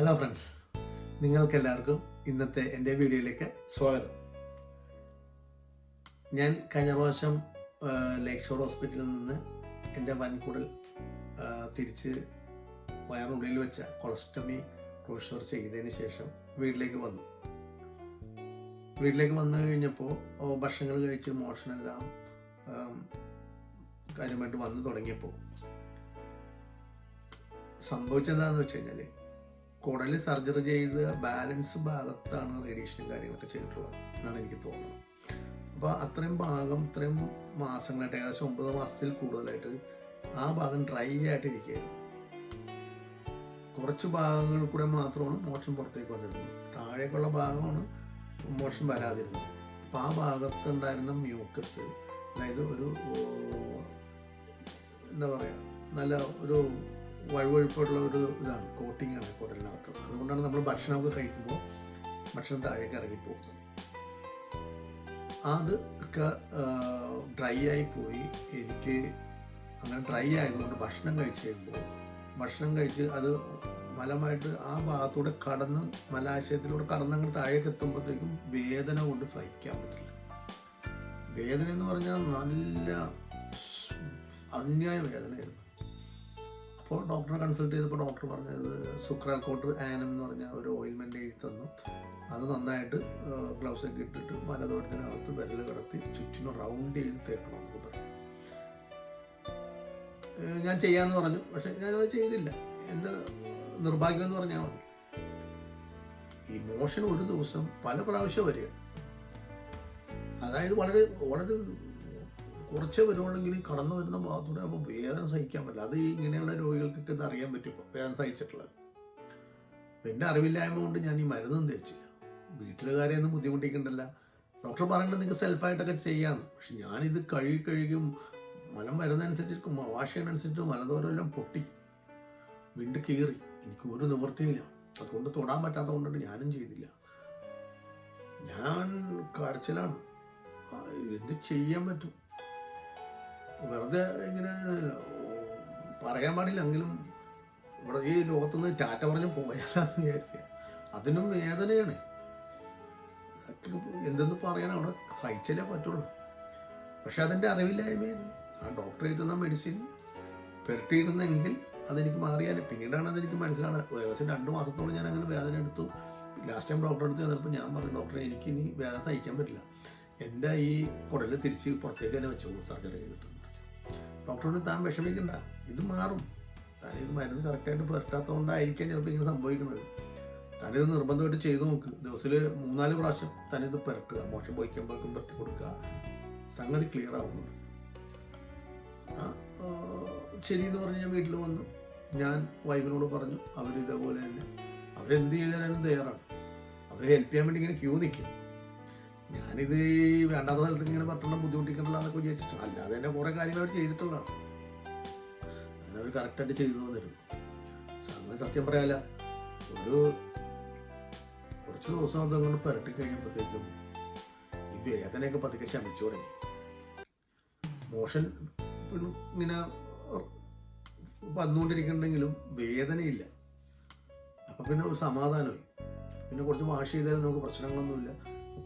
Hello friends നിങ്ങൾക്ക് എല്ലാവർക്കും ഇന്നത്തെ എന്റെ വീഡിയോയിലേക്ക് സ്വാഗതം. ഞാൻ കഴിഞ്ഞ പ്രാവശ്യം ലേക്ക് ഷോർ ഹോസ്പിറ്റലിൽ നിന്ന് എന്റെ വൻകുടൽ തിരിച്ച് വയറിനുള്ളിൽ വെച്ച കൊളസ്ട്രമി ക്രോഷർ ചെയ്തതിന് ശേഷം വീട്ടിലേക്ക് വന്നു. വീട്ടിലേക്ക് വന്നു കഴിഞ്ഞപ്പോൾ ഭക്ഷണങ്ങൾ കഴിച്ച് മോഷണെല്ലാം കാര്യമായിട്ട് വന്നു തുടങ്ങിയപ്പോൾ സംഭവിച്ചതാണെന്ന് വെച്ച് കഴിഞ്ഞാൽ കുടൽ സർജറി ചെയ്ത് ബാലൻസ് ഭാഗത്താണ് റേഡിയേഷനും കാര്യങ്ങളൊക്കെ ചെയ്തിട്ടുള്ളത് എന്നാണ് എനിക്ക് തോന്നുന്നത്. അപ്പോൾ അത്രയും ഭാഗം ഇത്രയും മാസങ്ങളായിട്ട് ഏകദേശം ഒമ്പത് മാസത്തിൽ കൂടുതലായിട്ട് ആ ഭാഗം ഡ്രൈ ആയിട്ട് ഇരിക്കുകയായിരുന്നു കുറച്ച് ഭാഗങ്ങൾ കൂടെ മാത്രമാണ് മോഷൻ പുറത്തേക്ക് വന്നിരുന്നത്. താഴേക്കുള്ള ഭാഗമാണ് മോഷൻ വരാതിരുന്നത്. അപ്പോൾ ആ ഭാഗത്തുണ്ടായിരുന്ന മ്യൂക്കസ് അതായത് ഒരു എന്താ പറയുക നല്ല ഒരു വഴുവഴുപ്പുള്ള ഒരു ഇതാണ് കോട്ടിംഗ് ആണ് കുടലിനകത്ത്. അതുകൊണ്ടാണ് നമ്മൾ ഭക്ഷണമൊക്കെ കഴിക്കുമ്പോൾ ഭക്ഷണം താഴേക്ക് ഇറങ്ങിപ്പോകുന്നത് അത് ഒക്കെ ഡ്രൈ ആയി പോയി. എനിക്ക് അങ്ങനെ ഡ്രൈ ആയതുകൊണ്ട് ഭക്ഷണം കഴിച്ച് കഴിയുമ്പോൾ ഭക്ഷണം കഴിച്ച് അത് മലമായിട്ട് ആ ഭാഗത്തൂടെ കടന്ന് മലാശയത്തിലൂടെ കടന്നങ്ങ് താഴേക്ക് എത്തുമ്പോഴത്തേക്കും വേദന കൊണ്ട് സഹിക്കാൻ പറ്റില്ല. വേദന എന്ന് പറഞ്ഞാൽ നല്ല അന്യായ വേദനയായിരുന്നു. അപ്പോൾ ഡോക്ടറെ കൺസൾട്ട് ചെയ്തപ്പോൾ ഡോക്ടർ പറഞ്ഞത് സുക്രാക്കോട്ട് ആനം എന്ന് പറഞ്ഞ ഒരു ഓയിൽമെന്റ് എഴുതി തന്നു. അത് നന്നായിട്ട് ഗ്ലൗസ് ഒക്കെ ഇട്ടിട്ട് വലതോട്ടത്തിനകത്ത് വിരൽ കിടത്തി ചുറ്റിനും റൗണ്ട് ചെയ്ത് തേക്കണം എന്നൊക്കെ പറഞ്ഞു. ഞാൻ ചെയ്യാമെന്ന് പറഞ്ഞു. പക്ഷെ ഞാനത് ചെയ്തില്ല. എന്റെ നിർഭാഗ്യം എന്ന് പറഞ്ഞാൽ മതി. ഈ മോഷൻ ഒരു ദിവസം പല പ്രാവശ്യം വരിക. അതായത് വളരെ വളരെ കുറച്ചേ വരുവുള്ളെങ്കിലും കടന്നു വരുന്ന ഭാഗത്തൂടെ അപ്പോൾ വേദന സഹിക്കാൻ പറ്റില്ല. അത് ഇങ്ങനെയുള്ള രോഗികൾക്കൊക്കെ ഇത് അറിയാൻ പറ്റും. വേദന സഹിച്ചിട്ടുള്ളത്. പിന്നെ അറിവില്ലായ്മ കൊണ്ട് ഞാൻ ഈ മരുന്നും തേച്ചില്ല. വീട്ടിലുകാരെയൊന്നും ബുദ്ധിമുട്ടിക്കണ്ടല്ല. ഡോക്ടർ പറഞ്ഞിട്ട് നിങ്ങൾക്ക് സെൽഫായിട്ടൊക്കെ ചെയ്യാമെന്ന് പക്ഷെ ഞാനിത് കഴുകി കഴുകും മലം വരുന്നതനുസരിച്ച് വാഷ് ചെയ്യുന്നതനുസരിച്ച് മലദോരെല്ലാം പൊട്ടി. വീണ്ടും കീറി. എനിക്ക് ഒരു നിവൃത്തിയില്ല അതുകൊണ്ട് തൊടാൻ പറ്റാത്തത് കൊണ്ടിട്ട് ഞാനും ചെയ്തില്ല. ഞാൻ കരച്ചിലാണ്. എന്ത് ചെയ്യാൻ പറ്റും? വെറുതെ ഇങ്ങനെ പറയാൻ പാടില്ല എങ്കിലും ഇവിടെ ഈ ലോകത്തുനിന്ന് ടാറ്റ പറഞ്ഞ് പോയാലെന്ന് വിചാരിച്ച. അതിനും വേദനയാണ്. എന്തെന്ന് പറയാൻ അവിടെ സഹിച്ചാലേ പറ്റുള്ളൂ. പക്ഷെ അതിന്റെ അറിവില്ലായ്മയായിരുന്നു ആ ഡോക്ടർ എഴുതുന്ന മെഡിസിൻ പുരട്ടിയിരുന്നെങ്കിൽ അതെനിക്ക് മാറിയാൽ പിന്നീടാണ് അതെനിക്ക് മനസ്സിലാണ് ഏകദേശം രണ്ട് മാസത്തോളം ഞാൻ അങ്ങനെ വേദന എടുത്തു. ലാസ്റ്റ് ടൈം ഡോക്ടറെ അടുത്ത് ചെന്നപ്പോൾ ഞാൻ പറഞ്ഞു ഡോക്ടറെ എനിക്ക് ഇനി വേദന സഹിക്കാൻ പറ്റില്ല. എന്റെ ഈ കുടൽ തിരിച്ച് പുറത്തേക്ക് തന്നെ വെച്ചോളൂ സർജറി ചെയ്തിട്ടുണ്ട് ഡോക്ടറോട് താൻ വിഷമിക്കണ്ട. ഇത് മാറും. താൻ ഇത് മരുന്ന് കറക്റ്റായിട്ട് പുരട്ടാത്തതുകൊണ്ടായിരിക്കാൻ ചിലപ്പോൾ ഇങ്ങനെ സംഭവിക്കുന്നത്. താനിത് നിർബന്ധമായിട്ട് ചെയ്തു നോക്ക്. ദിവസത്തിൽ മൂന്നാൽ പ്രാവശ്യം താനിത് പുരട്ടുക. മോശം പോയിക്കുമ്പോഴേക്കും പുരട്ടി കൊടുക്കുക. സംഗതി ക്ലിയർ ആവുന്നു. ശരി എന്ന് പറഞ്ഞ് ഞാൻ വീട്ടിൽ വന്നു. ഞാൻ വൈഫിനോട് പറഞ്ഞു അവരിതേപോലെ തന്നെ. അവരെന്ത് ചെയ്താലും തയ്യാറാണ്. അവരെ ഹെൽപ്പ് ചെയ്യാൻ വേണ്ടി ഇങ്ങനെ ക്യൂ നിൽക്കും ഞാനിത് രണ്ടാമത്തെ സ്ഥലത്ത് ഇങ്ങനെ പറ്റണം ബുദ്ധിമുട്ടിക്കണ്ടല്ലോ എന്നൊക്കെ വിചാരിച്ചിട്ട്. അല്ലാതെ തന്നെ കുറേ കാര്യങ്ങൾ അവർ ചെയ്തിട്ടുള്ളതാണ്. അങ്ങനെ അവർ കറക്റ്റായിട്ട് ചെയ്തു തന്നിരുന്നു സംഗതി സത്യം പറയാല ഒരു കുറച്ച് ദിവസം അത് അങ്ങോട്ട് പുരട്ടി കഴിഞ്ഞപ്പോഴത്തേക്കും ഈ വേദനയൊക്കെ പതുക്കെ ശമിച്ചു തുടങ്ങി മോഷൻ ഇങ്ങനെ വന്നുകൊണ്ടിരിക്കുന്നുണ്ടെങ്കിലും വേദനയില്ല. അപ്പം പിന്നെ ഒരു സമാധാനമായി. പിന്നെ കുറച്ച് വാഷ് ചെയ്താലും നമുക്ക് പ്രശ്നങ്ങളൊന്നുമില്ല.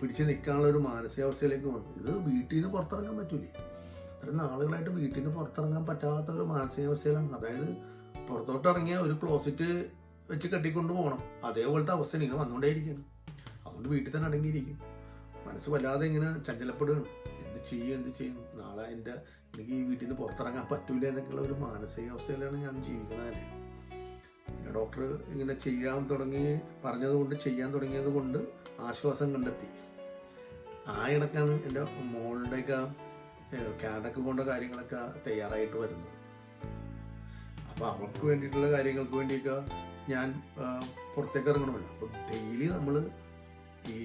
പിടിച്ച് നിൽക്കാനുള്ള ഒരു മാനസികാവസ്ഥയിലേക്ക് വന്നു. ഇത് വീട്ടിൽ നിന്ന് പുറത്തിറങ്ങാൻ പറ്റൂലേ. ഇത്രയും നാളുകളായിട്ട് വീട്ടിൽ നിന്ന് പുറത്തിറങ്ങാൻ പറ്റാത്ത ഒരു മാനസികാവസ്ഥയിലാണ്. അതായത് പുറത്തോട്ട് ഇറങ്ങിയ ഒരു ക്ലോസറ്റ് വെച്ച് കെട്ടിക്കൊണ്ട് പോകണം. അതേപോലത്തെ അവസ്ഥ ഇങ്ങനെ വന്നുകൊണ്ടേയിരിക്കുകയാണ്. അതുകൊണ്ട് വീട്ടിൽ തന്നെ അടങ്ങിയിരിക്കും. മനസ്സ് വല്ലാതെ ഇങ്ങനെ ചഞ്ചലപ്പെടുകയാണ്. എന്ത് ചെയ്യും എന്ത് ചെയ്യും? നാളെ എന്റെ എനിക്ക് ഈ വീട്ടിൽ നിന്ന് പുറത്തിറങ്ങാൻ പറ്റൂല എന്നൊക്കെയുള്ള ഒരു മാനസികാവസ്ഥയിലാണ് ഞാൻ ജീവിക്കുന്നത് പിന്നെ ഡോക്ടർ ഇങ്ങനെ ചെയ്യാൻ തുടങ്ങി പറഞ്ഞതുകൊണ്ട് ചെയ്യാൻ തുടങ്ങിയത് കൊണ്ട് ആശ്വാസം കണ്ടെത്തി. ആ ഇടക്കാണ് എന്റെ മോളുടെയൊക്കെ കാഡൊക്കെ പോകേണ്ട കാര്യങ്ങളൊക്കെ തയ്യാറായിട്ട് വരുന്നത്. അപ്പോൾ അവൾക്ക് വേണ്ടിയിട്ടുള്ള കാര്യങ്ങൾക്ക് വേണ്ടിയൊക്കെ ഞാൻ പുറത്തേക്ക് ഇറങ്ങണമല്ലോ. അപ്പോൾ ഡെയിലി നമ്മൾ ഈ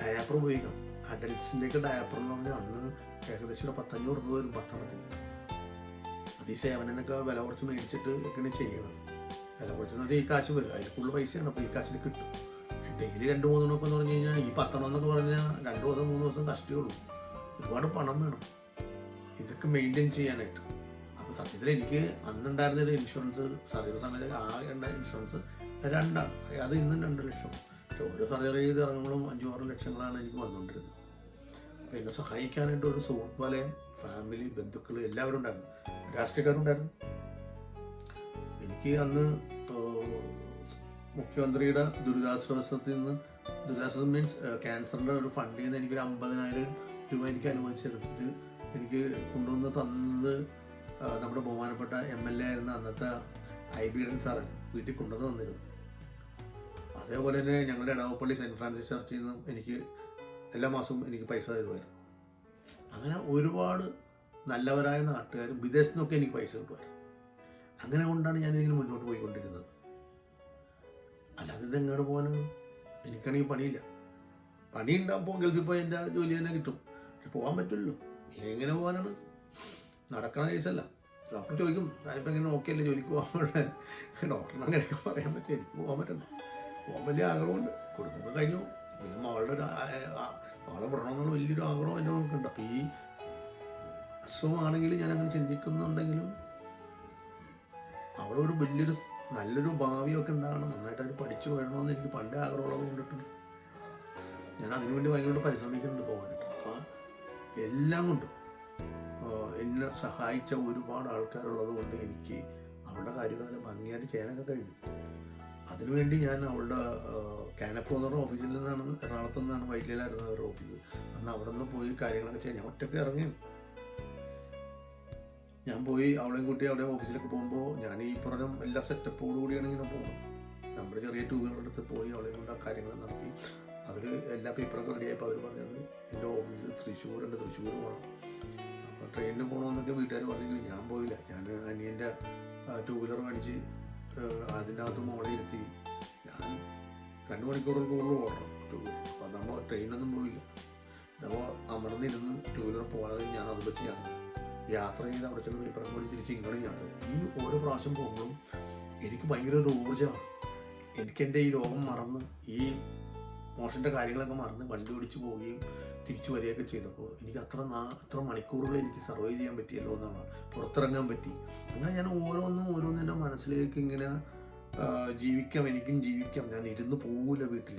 ഡയാപ്പർ ഉപയോഗിക്കണം. അഡൽട്സിന്റെയൊക്കെ ഡയാപ്പർ എന്ന് പറഞ്ഞാൽ അന്ന് ഏകദേശം ഒരു പത്തഞ്ഞൂറ് രൂപ വരും പത്തെണ്ണത്തിന്. അത് ഈ സേവനൊക്കെ വില കുറച്ച് മേടിച്ചിട്ട് ഒക്കെയാണ് ചെയ്യണം വില കുറച്ച് ഈ കാശ് വരും. അതിൽ കൂടുതൽ പൈസയാണ് അപ്പോൾ ഈ കാശിന് കിട്ടും. ഡെയിലി രണ്ട് മൂന്ന് എന്ന് പറഞ്ഞു കഴിഞ്ഞാൽ ഈ പത്തെണ്ണം എന്നൊക്കെ പറഞ്ഞാൽ രണ്ട് ദിവസം മൂന്ന് ദിവസം കഷ്ടേ ഉള്ളൂ. ഒരുപാട് പണം വേണം. ഇതൊക്കെ മെയിന്റെയിൻ ചെയ്യാനായിട്ട്. അപ്പോൾ സത്യത്തിൽ എനിക്ക് അന്നുണ്ടായിരുന്ന ഒരു ഇൻഷുറൻസ് സർജറി സമയത്ത് ആകെ ഉണ്ടായ ഇൻഷുറൻസ് രണ്ടാണ്. അത് ഇന്നും രണ്ട് ലക്ഷം. പക്ഷേ ഓരോ സർജറി ചെയ്ത് ഇറങ്ങുമ്പോഴും അഞ്ചു ആറ് ലക്ഷങ്ങളാണ് എനിക്ക് വന്നുകൊണ്ടിരുന്നത്. അപ്പോൾ എന്നെ സഹായിക്കാനായിട്ട് ഒരു സുഹൃത്ത് വലയം ഫാമിലി ബന്ധുക്കൾ എല്ലാവരും ഉണ്ടായിരുന്നു രാഷ്ട്രീയക്കാരുണ്ടായിരുന്നു. എനിക്ക് അന്ന് മുഖ്യമന്ത്രിയുടെ ദുരിതാശ്വാസത്തിൽ നിന്ന് ദുരിതാശ്വാസം മീൻസ് ക്യാൻസറിന്റെ ഒരു ഫണ്ടിൽ നിന്ന് എനിക്കൊരു അമ്പതിനായിരം രൂപ എനിക്ക് അനുവദിച്ചിരുന്നു ഇത് എനിക്ക് കൊണ്ടുവന്ന് തന്നത് നമ്മുടെ ബഹുമാനപ്പെട്ട എം എൽ എ ആയിരുന്ന അന്നത്തെ ഐ ബി ഡൻ സാറാണ് വീട്ടിൽ കൊണ്ടുവന്ന് തന്നിരുന്നു. അതേപോലെ തന്നെ ഞങ്ങളുടെ ഇടവപ്പള്ളി സെന്റ് ഫ്രാൻസിസ് ചർച്ചിൽ നിന്നും എനിക്ക് എല്ലാ മാസവും എനിക്ക് പൈസ തരുമായിരുന്നു. അങ്ങനെ ഒരുപാട് നല്ലവരായ നാട്ടുകാരും വിദേശത്തു നിന്നൊക്കെ എനിക്ക് പൈസ കിട്ടുമായിരുന്നു. അങ്ങനെ കൊണ്ടാണ് ഞാൻ ഇങ്ങനെ മുന്നോട്ട് പോയിക്കൊണ്ടിരുന്നത്. അല്ലാതെ ഇത് എങ്ങോട്ട് പോകാനാണ് എനിക്കാണെങ്കിൽ പണിയില്ല. പണി ഉണ്ടാകുമ്പോൾ ഗൾഫിൽ പോയി എന്റെ ജോലി തന്നെ കിട്ടും. പക്ഷെ പോകാൻ പറ്റുമല്ലോ എങ്ങനെ പോകാനാണ് നടക്കണ കേസല്ല. ഡോക്ടർ ചോദിക്കും ഞാനിപ്പോൾ ഇങ്ങനെ ഓക്കെ അല്ലേ ജോലിക്ക് പാടില്ല ഡോക്ടറിന് അങ്ങനെയൊക്കെ പറയാൻ പറ്റും. എനിക്ക് പോകാൻ പറ്റണ്ട. പോകാൻ വലിയ ആഗ്രഹമുണ്ട്. കുടുംബം കഴിഞ്ഞു. പിന്നെ മകളുടെ ഒരു മകളെ വിടണമെന്നുള്ള വലിയൊരു ആഗ്രഹം എന്നെ നമുക്കുണ്ട് അപ്പോൾ ഈ അസുഖമാണെങ്കിൽ ഞാൻ അങ്ങനെ ചിന്തിക്കുന്നുണ്ടെങ്കിലും അവിടെ ഒരു വലിയൊരു നല്ലൊരു ഭാവിയൊക്കെ ഉണ്ടാകണം. നന്നായിട്ട് അവർ പഠിച്ചു വരണമെന്ന് എനിക്ക് പണ്ടേ ആഗ്രഹമുള്ളത് കൊണ്ടിട്ടും ഞാൻ അതിനുവേണ്ടി ഭയങ്കര പരിശ്രമിക്കുന്നുണ്ട് പോകാനായിട്ട് അപ്പോൾ എല്ലാം കൊണ്ടും എന്നെ സഹായിച്ച ഒരുപാട് ആൾക്കാരുള്ളത് കൊണ്ട് എനിക്ക് അവളുടെ കാര്യകാലം ഭംഗിയായിട്ട് ചെയ്യാനൊക്കെ കഴിഞ്ഞു. അതിനുവേണ്ടി ഞാൻ അവളുടെ കാനപ്പോ എന്ന് പറഞ്ഞ ഓഫീസിൽ നിന്നാണ് എറണാകുളത്ത് നിന്നാണ് വൈറ്റിലായിരുന്നു അവരുടെ ഓഫീസ്. അന്ന് അവിടെ നിന്ന് പോയി കാര്യങ്ങളൊക്കെ ചെയ്യാൻ. ഞാൻ ഒറ്റയ്ക്ക് ഇറങ്ങി. ഞാൻ പോയി അവളെയും കൂട്ടി അവിടെ ഓഫീസിലേക്ക് പോകുമ്പോൾ ഞാൻ ഈ പറഞ്ഞ എല്ലാ സെറ്റപ്പോടു കൂടിയാണ് ഇങ്ങനെ പോകുന്നത്. നമ്മുടെ ചെറിയ ടൂ വീലർ എടുത്ത് പോയി അവളെയും കൊണ്ട് ആ കാര്യങ്ങൾ നടത്തി. അവർ എല്ലാ പേപ്പറൊക്കെ റെഡിയായപ്പോൾ അവർ പറഞ്ഞത് എന്റെ ഓഫീസ് തൃശ്ശൂരുണ്ട് തൃശ്ശൂർ പോകണം അപ്പോൾ ട്രെയിനിൽ പോകണമെന്നൊക്കെ വീട്ടുകാർ പറഞ്ഞെങ്കിൽ ഞാൻ പോയില്ല. ഞാൻ അനിയന്റെ ടൂ വീലർ മേടിച്ച് അതിനകത്ത് മോളെ ഇരുത്തി. ഞാൻ രണ്ട് മണിക്കൂറിൽ കൂടുതൽ ഓടണം ടൂ വീലർ അപ്പോൾ നമ്മൾ ട്രെയിനൊന്നും പോയില്ല. അപ്പോൾ അമർന്നിരുന്ന് ടൂ വീലർ പോകാതെ ഞാൻ അത് പറ്റി ഞാൻ യാത്ര ചെയ്ത് അവിടെ ചെന്ന് പേപ്പറൊക്കെ കൂടി തിരിച്ച് ഇങ്ങോട്ടും യാത്ര ഈ ഓരോ പ്രാവശ്യം പോകുമ്പോഴും എനിക്ക് ഭയങ്കര ഒരു ഊർജമാണ്. എനിക്ക് എന്റെ ഈ രോഗം മറന്ന് ഈ മോഷന്റെ കാര്യങ്ങളൊക്കെ മറന്ന് വണ്ടി ഓടിച്ച് പോവുകയും തിരിച്ചു വരികയൊക്കെ ചെയ്തപ്പോൾ എനിക്ക് അത്ര നാ അത്ര മണിക്കൂറുകൾ എനിക്ക് സർവൈവ് ചെയ്യാൻ പറ്റിയല്ലോ എന്നാണ് പുറത്തിറങ്ങാൻ പറ്റി. അങ്ങനെ ഞാൻ ഓരോന്നും ഓരോന്നും എന്റെ മനസ്സിലേക്ക് ഇങ്ങനെ ജീവിക്കാം എനിക്കും ജീവിക്കാം. ഞാൻ ഇരുന്ന് പോവില്ല വീട്ടിൽ.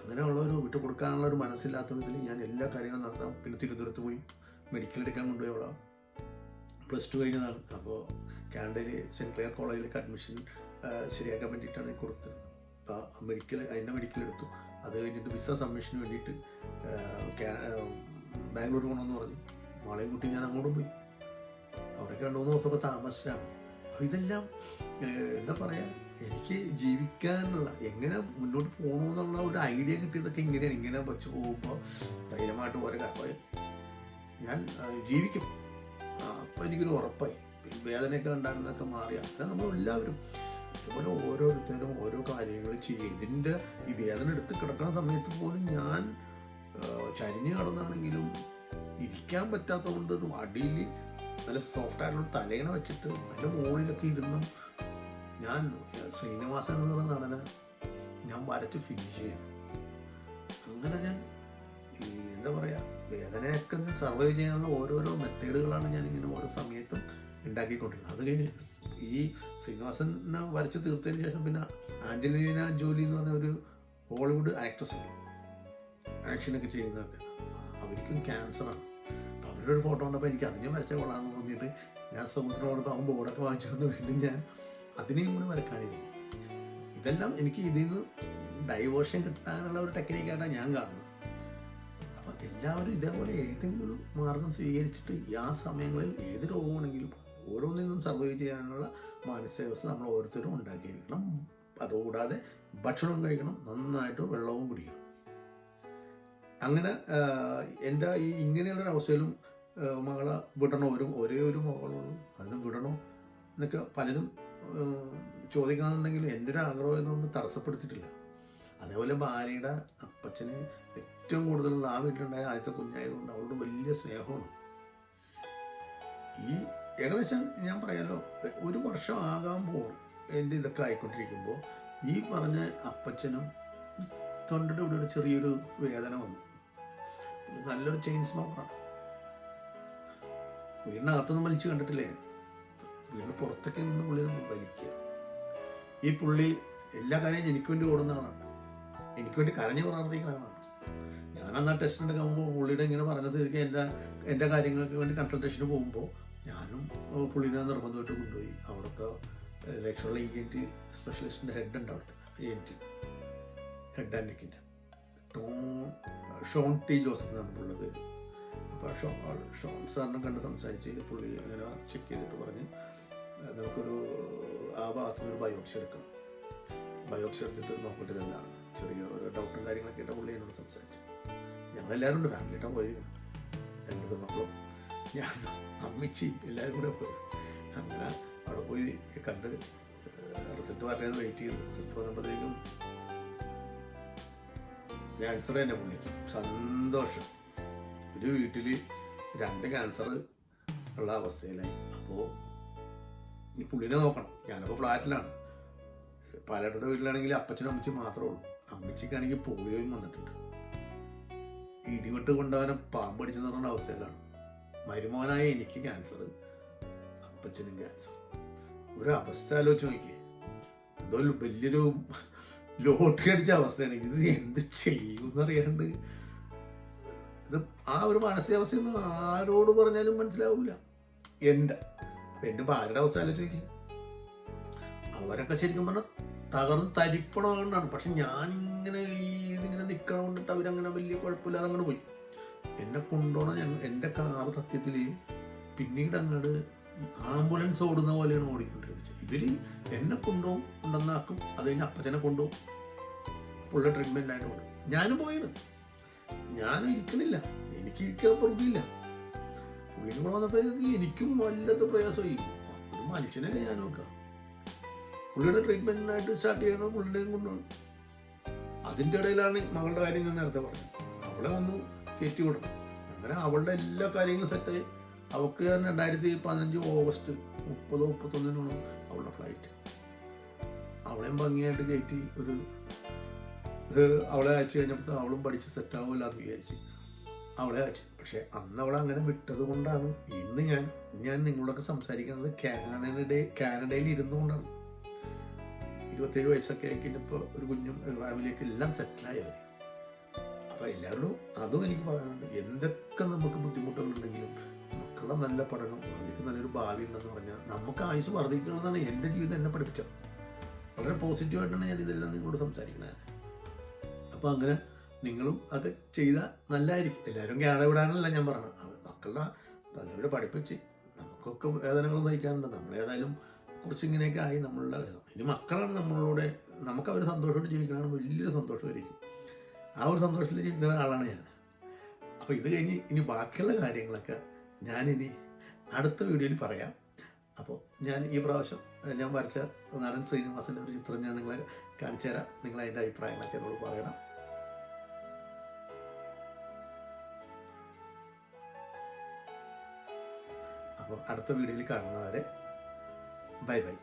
അങ്ങനെയുള്ളൊരു വിട്ടു കൊടുക്കാനുള്ള ഒരു മനസ്സില്ലാത്ത വിധത്തിൽ ഞാൻ എല്ലാ കാര്യങ്ങളും നടത്താം പിന്നെ തിരുവനന്തപുരത്ത് പോയി. മെഡിക്കൽ എടുക്കാൻ കൊണ്ടുപോയി അവിടെ. പ്ലസ് ടു കഴിഞ്ഞതാണ്. അപ്പോൾ കാനഡയിൽ സെന്റ് ക്ലെയർ കോളേജിലേക്ക് അഡ്മിഷൻ ശരിയാക്കാൻ വേണ്ടിയിട്ടാണ് കൊടുത്തിരുന്നത്. അപ്പോൾ മെഡിക്കൽ അതിന്റെ മെഡിക്കൽ എടുത്തു. അത് കഴിഞ്ഞിട്ട് വിസ സബ്മിഷന് വേണ്ടിയിട്ട് ബാംഗ്ലൂർ പോകണമെന്ന് പറഞ്ഞു. മാളയും കുട്ടി ഞാൻ അങ്ങോട്ട് പോയി. അവിടെയൊക്കെ രണ്ട് മൂന്ന് ദിവസമൊക്കെ താമസിച്ചാണ്. അപ്പോൾ ഇതെല്ലാം എന്താ പറയുക എനിക്ക് ജീവിക്കാനുള്ള എങ്ങനെ മുന്നോട്ട് പോകണമെന്നുള്ള ഒരു ഐഡിയ കിട്ടിയതൊക്കെ ഇങ്ങനെയാണ്. ഇങ്ങനെ വെച്ച് പോകുമ്പോൾ ധൈര്യമായിട്ട് ഓരോ അപ്പോൾ ഞാൻ ജീവിക്കും. അപ്പം എനിക്കൊരു ഉറപ്പായി. വേദനയൊക്കെ ഉണ്ടായിരുന്നതൊക്കെ മാറി. അങ്ങനെ നമ്മൾ എല്ലാവരും ഇതുപോലെ ഓരോരുത്തരും ഓരോ കാര്യങ്ങൾ ചെയ്യും. ഇതിന്റെ ഈ വേദന എടുത്ത് കിടക്കുന്ന സമയത്ത് പോലും ഞാൻ ചരിഞ്ഞ് കിടന്നാണെങ്കിലും ഇരിക്കാൻ പറ്റാത്തതുകൊണ്ട് അടിയിൽ നല്ല സോഫ്റ്റ് ആയിട്ടുള്ള തലയിണ വെച്ചിട്ട് അതിന്റെ മുകളിലൊക്കെ ഇരുന്നും ഞാൻ ശ്രീനിവാസൻ എന്ന് പറയുന്ന നടനെ ഞാൻ വരച്ച് ഫിനിഷ് ചെയ്തു. അങ്ങനെ ഞാൻ എന്താ പറയുക വേദനയൊക്കെ സർവൈവ് ചെയ്യാനുള്ള ഓരോരോ മെത്തേഡുകളാണ് ഞാനിങ്ങനെ ഓരോ സമയത്തും ഉണ്ടാക്കിക്കൊണ്ടിരുന്നത്. അത് കഴിഞ്ഞ് ഈ ശ്രീനിവാസനെ വരച്ച് തീർത്തതിന് ശേഷം പിന്നെ ആഞ്ചലീന ജോലി എന്ന് പറഞ്ഞ ഒരു ഹോളിവുഡ് ആക്ട്രസ് ഉണ്ട്. ആക്ഷനൊക്കെ ചെയ്യുന്നതൊക്കെ. അവർക്കും ക്യാൻസറാണ് അപ്പോൾ അവരുടെ ഒരു ഫോട്ടോ കണ്ടപ്പോൾ എനിക്ക് അതിനെ വരച്ച കൊള്ളാമെന്ന് തോന്നിയിട്ട് ഞാൻ സമുദ്രത്തോടൊപ്പം അവൻ ബോർഡൊക്കെ വാങ്ങിച്ചു തന്നു. വീണ്ടും ഞാൻ അതിനെയും കൂടി വരക്കാനായിരുന്നു ഇതെല്ലാം എനിക്ക് ഇതിൽ നിന്ന് ഡൈവേർഷൻ കിട്ടാനുള്ള ഒരു ടെക്നിക്കായിട്ടാണ് ഞാൻ കാണുന്നത്. അപ്പം എല്ലാവരും ഇതേപോലെ ഏതെങ്കിലും മാർഗം സ്വീകരിച്ചിട്ട് ആ സമയങ്ങളിൽ ഏത് രോഗമാണെങ്കിലും ഓരോന്നിൽ നിന്നും സർവൈവ് ചെയ്യാനുള്ള മാനസികാവസ്ഥ നമ്മൾ ഓരോരുത്തരും ഉണ്ടാക്കിയിരിക്കണം. അതുകൂടാതെ ഭക്ഷണം കഴിക്കണം നന്നായിട്ട് വെള്ളവും കുടിക്കണം. അങ്ങനെ എന്റെ ഈ ഇങ്ങനെയുള്ളൊരു അവസ്ഥയിലും മകളെ വിടണോ. ഒരു ഒരേ ഒരു മകളുള്ളൂ അതിന് വിടണോ എന്നൊക്കെ പലരും ചോദിക്കാന്നുണ്ടെങ്കിലും എന്റെ ഒരു ആഗ്രഹം ഇതുകൊണ്ട് തടസ്സപ്പെടുത്തിയിട്ടില്ല. അതേപോലെ ഭാര്യയുടെ അപ്പച്ചന് ഏറ്റവും കൂടുതലുള്ള ആ വീട്ടിലുണ്ടായ ആദ്യത്തെ കുഞ്ഞായതുകൊണ്ട് അവളോട് വലിയ സ്നേഹമാണ്. ഈ ഏകദേശം ഞാൻ പറയാലോ ഒരു വർഷം ആകാമ്പോൾ എന്റെ ഇതൊക്കെ ആയിക്കൊണ്ടിരിക്കുമ്പോൾ ഈ പറഞ്ഞ അപ്പച്ചനും തൊണ്ടയുടെ ഇവിടെ ഒരു ചെറിയൊരു വേദന വന്നു. നല്ലൊരു ചെയിൻ സ്മോക്കറാണ് വീടിനകത്തൊന്നും വലിച്ചു കണ്ടിട്ടില്ലേ? വീടിന് പുറത്തൊക്കെ നിന്ന് പുള്ളി വലിക്കുക. ഈ പുള്ളി എല്ലാ കാര്യവും എനിക്ക് വേണ്ടി ഓടുന്നതാണ്. എനിക്ക് വേണ്ടി കരഞ്ഞു പ്രാർത്ഥിക്കുന്ന ആളാണ് ഞാൻ അന്ന് ആ ടെസ്റ്റിന്റെ എടുക്കുമ്പോൾ പുള്ളിയുടെ ഇങ്ങനെ പറഞ്ഞ സ്ഥിതിക്ക് എന്റെ എന്റെ കാര്യങ്ങൾക്ക് വേണ്ടി കൺസൾട്ടേഷന് പോകുമ്പോൾ ഞാനും പുള്ളിനെ നിർബന്ധമായിട്ട് കൊണ്ടുപോയി. അവിടുത്തെ ലക്ഷണ ഇ എൻ ടി സ്പെഷ്യലിസ്റ്റിന്റെ ഹെഡ് ഉണ്ട് അവിടുത്തെ. ഇ ഹെഡ് ആൻഡ് നെക്കിന്റെ ഷോൺ ടി ജോസഫ് എന്നാണ് പുള്ളിയുടെ അപ്പോൾ ഷോ ഷോൺ സാറിനെ കണ്ട് സംസാരിച്ച് പുള്ളി അങ്ങനെ ചെക്ക് ചെയ്തിട്ട് പറഞ്ഞ് നമുക്കൊരു ആ ഭാഗത്തു നിന്നൊരു ബയോപ്സി എടുക്കണം. ബയോപ്സി എടുത്തിട്ട് നോക്കിയിട്ട് എന്താണ് ചെറിയ ഒരു ഡൗട്ടും കാര്യങ്ങളൊക്കെ ആയിട്ട് പുള്ളി എന്നോട് സംസാരിച്ചു. ഞങ്ങളെല്ലാവരും ഉണ്ട് ഫാമിലിയുടെ പോയി. രണ്ട് മക്കളും ഞാൻ അമ്മച്ചി എല്ലാവരും കൂടെ പോയി. അങ്ങനെ അവിടെ പോയി കണ്ട് റിസൾട്ട് പറഞ്ഞത് വെയിറ്റ് ചെയ്ത്. റിസൾട്ട് വന്നപ്പോഴത്തേക്കും ക്യാൻസർ തന്നെ പുള്ളിക്ക്. സന്തോഷം. ഒരു വീട്ടിൽ രണ്ട് ക്യാൻസർ ഉള്ള അവസ്ഥയിലായി. അപ്പോൾ ഈ പുള്ളിനെ നോക്കണം. ഞാനിപ്പോൾ ഫ്ലാറ്റിലാണ്. പലയിടത്തെ വീട്ടിലാണെങ്കിൽ അപ്പച്ചനും അമ്മച്ചും മാത്രമേ ഉള്ളൂ. അമ്മച്ചിക്കാണെങ്കിൽ പോളിയോയും വന്നിട്ടുണ്ട്. ഇടിവിട്ട് കൊണ്ടവനെ പാമ്പ് അടിച്ചു നിർന്ന അവസ്ഥയിലാണ് മരുമോനായ എനിക്ക് ക്യാൻസർ അപ്പച്ചനും ക്യാൻസർ ഒരു അവസ്ഥ ആലോചിച്ച് നോക്കിയേ. എന്തോ വലിയൊരു ലോട്ടറി അടിച്ച അവസ്ഥയാണ്. ഇത് എന്ത് ചെയ്യുമെന്നറിയാണ്ട് ഇത് ആ ഒരു മാനസികാവസ്ഥയൊന്നും ആരോട് പറഞ്ഞാലും മനസ്സിലാവില്ല എന്റെ എന്റെ ഭാര്യയുടെ അവസ്ഥ ആലോചിച്ച് നോക്കി അവരൊക്കെ ശരിക്കും പറഞ്ഞാൽ തകർന്ന് തരിപ്പണമാകൊണ്ടാണ് പക്ഷെ ഞാനിങ്ങനെ ഈ ഇതിങ്ങനെ നിൽക്കണം കൊണ്ടിട്ട് അവരങ്ങനെ വലിയ കുഴപ്പമില്ലാതെ അങ്ങോട്ട് പോയി. എന്നെ കൊണ്ടുപോകണ ഞാൻ എന്റെ കാറ് സത്യത്തിൽ പിന്നീട് അങ്ങോട്ട് ആംബുലൻസ് ഓടുന്ന പോലെയാണ് ഓടിക്കൊണ്ടിരുന്നത്. ഇവർ എന്നെ കൊണ്ടുപോകും കൊണ്ടുവന്നാക്കും അത് കഴിഞ്ഞ് അപ്പച്ചനെ കൊണ്ടുപോകും പുള്ള ട്രീറ്റ്മെന്റ് ആയിട്ട് കൊണ്ടുപോകും ഞാനും പോയത് ഞാൻ ഇരിക്കണില്ല. എനിക്ക് ഇരിക്കാൻ പുള്ളിനെ കൂടെ വന്നപ്പോഴത്തേക്ക് എനിക്കും വല്ലാത്ത പ്രയാസമായി. ഒരു മനുഷ്യനല്ലേ ഞാൻ നോക്കാം പുള്ളിയുടെ ട്രീറ്റ്മെന്റിനായിട്ട് സ്റ്റാർട്ട് ചെയ്യണം പുള്ളിയുടെയും കൊണ്ടാണ്. അതിന്റെ ഇടയിലാണ് മകളുടെ കാര്യം ഞാൻ നേരത്തെ പറഞ്ഞത്. അവളെ ഒന്ന് കയറ്റി വിടണം. അങ്ങനെ അവളുടെ എല്ലാ കാര്യങ്ങളും സെറ്റായി അവൾക്ക് രണ്ടായിരത്തി പതിനഞ്ച് ഓഗസ്റ്റ് മുപ്പതോ മുപ്പത്തൊന്നിനാണ് അവളുടെ ഫ്ലൈറ്റ് അവളെയും ഭംഗിയായിട്ട് കയറ്റി ഒരു അവളെ അയച്ചു കഴിഞ്ഞപ്പോൾ അവളും പഠിച്ച് സെറ്റാവില്ല എന്ന് വിചാരിച്ച് അവളെ അയച്ചു. പക്ഷെ അന്ന് അവളെ അങ്ങനെ വിട്ടത് കൊണ്ടാണ് ഇന്ന് ഞാൻ ഞാൻ നിങ്ങളോടൊക്കെ സംസാരിക്കുന്നത് കാനഡയുടെ കാനഡയിൽ ഇരുന്നുകൊണ്ടാണ് ഇരുപത്തേഴ് വയസ്സൊക്കെ ആയി കഴിഞ്ഞപ്പോൾ ഒരു കുഞ്ഞും ഒരു ഫാമിലിയൊക്കെ എല്ലാം സെറ്റിലായവർ അപ്പോൾ എല്ലാവരോടും അതും എനിക്ക് പറയാനുണ്ട്. എന്തൊക്കെ നമുക്ക് ബുദ്ധിമുട്ടുകളുണ്ടെങ്കിലും മക്കളുടെ നല്ല പഠനം അവർക്ക് നല്ലൊരു ഭാവി ഉണ്ടെന്ന് പറഞ്ഞാൽ നമുക്ക് ആയുസ് വർദ്ധിക്കണമെന്നാണ് എന്റെ ജീവിതം എന്നെ പഠിപ്പിച്ചത്. വളരെ പോസിറ്റീവായിട്ടാണ് ഞാൻ ഇതെല്ലാം നിങ്ങളോട് സംസാരിക്കുന്നത്. അപ്പോൾ അങ്ങനെ നിങ്ങളും അത് ചെയ്താൽ നല്ലതായിരിക്കും എല്ലാവരും ക്യാനഡ വിടാനല്ല ഞാൻ പറഞ്ഞത്. മക്കളുടെ നല്ലൊരു പഠിപ്പിച്ച് നമുക്കൊക്കെ വേദനകൾ നയിക്കാനുണ്ട് നമ്മളേതായാലും കുറച്ച് ഇങ്ങനെയൊക്കെ ആയി നമ്മളുടെ ഇനി മക്കളാണ് നമ്മളോടെ നമുക്ക് അവർ സന്തോഷമായിട്ട് ജീവിക്കണമെന്ന് വലിയൊരു സന്തോഷമായിരിക്കും ആ ഒരു സന്തോഷത്തിൽ ജീവിക്കുന്ന ആളാണ് ഞാൻ അപ്പോൾ ഇത് കഴിഞ്ഞ് ഇനി ബാക്കിയുള്ള കാര്യങ്ങളൊക്കെ ഞാനിനി അടുത്ത വീഡിയോയിൽ പറയാം. അപ്പോൾ ഞാൻ ഈ പ്രാവശ്യം ഞാൻ വരച്ച നടൻ ശ്രീനിവാസന്റെ ഒരു ചിത്രം ഞാൻ നിങ്ങളെ കാണിച്ചു തരാം. നിങ്ങൾ അതിന്റെ അഭിപ്രായങ്ങളൊക്കെ എന്നോട് പറയണം. അപ്പോൾ അടുത്ത വീഡിയോയിൽ കാണുന്നവരെ বাই বাই